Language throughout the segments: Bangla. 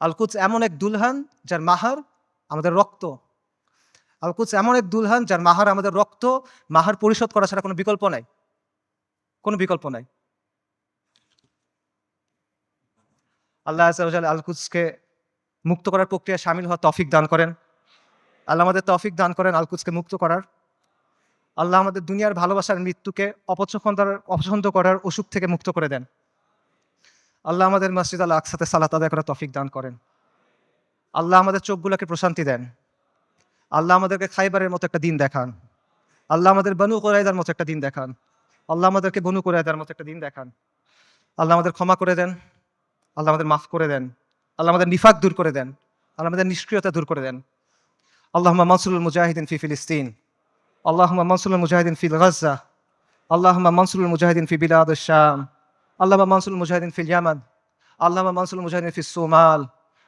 আলকুচ এমন এক দুলহান যার মাহার আমাদের রক্ত। আলকুচ এমন এক দুলহান যার মাহার আমাদের রক্ত। মাহার পরিশোধ করা ছাড়া কোনো বিকল্প নাই। কোনো বিকল্প নাই। আল্লাহ আলকুচকে মুক্ত করার প্রক্রিয়া সামিল হওয়া তফিক দান করেন। আল্লাহ আমাদের তফিক দান করেন আলকুচকে মুক্ত করার। আল্লাহ আমাদের দুনিয়ার ভালোবাসার মৃত্যুকে অপছন্দ অপছন্দ করার অসুখ থেকে মুক্ত করে দেন। আল্লাহ আমাদের মসজিদ আল্লাহ আকসাতে সালাত আদায় করার তৌফিক দান করেন। আল্লাহ আমাদের চোখগুলোকে প্রশান্তি দেন। আল্লাহ আমাদেরকে খাইবারের মতো একটা দিন দেখান। আল্লাহ আমাদের বনু কোরাইদার মতো একটা দিন দেখান। আল্লাহ আমাদেরকে বনু কোরাইদার মতো একটা দিন দেখান। আল্লাহ আমাদের ক্ষমা করে দেন। আল্লাহ আমাদের মাফ করে দেন। আল্লাহ আমাদের নিফাক দূর করে দেন। আল্লাহ আমাদের নিষ্ক্রিয়তা দূর করে দেন। আল্লাহ মানসুল মুজাহিদিন ফি ফিলিস্তিন। আল্লাহ মানসুল মুজাহিদিন ফি গাজা আল্লাহ মানসুল মুজাহিদিন ফি বিলাদ শাম। আল্লাহ মানসুল মুজাহিদিন ফিল ইয়ামান আল্লামা মানসুল মুজাহিদিন ফি সোমাল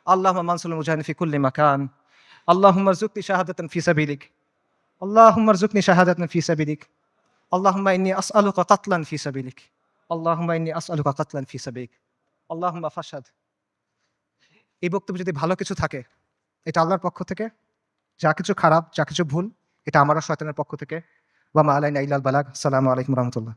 আল্লাহ মানসুল মুজাহিদিন ফি কুল্লি মাকান আল্লাহ হুমার জুকনি শাহাদাতন ফি সাবিলিক আল্লাহ হুমার জুকনি শাহাদাতন ফি সাবিলিক আল্লাহমা ইন্নি আসআলুকা কাতলান ফি সাবিলিক আল্লাহমা ইন্নি আসআলুকা কাতলান ফি সাবিলিক আল্লাহমা ফাসাদ এই বক্তব্য যদি ভালো কিছু থাকে, এটা আল্লাহর পক্ষ থেকে, যা কিছু খারাপ, যা কিছু ভুল, এটা আমারও শয়তানের পক্ষ থেকে। ওয়ামা আলাইনা ইল্লাল বালাগ। সালাম আলাইকুম রহমতুল্লাহ।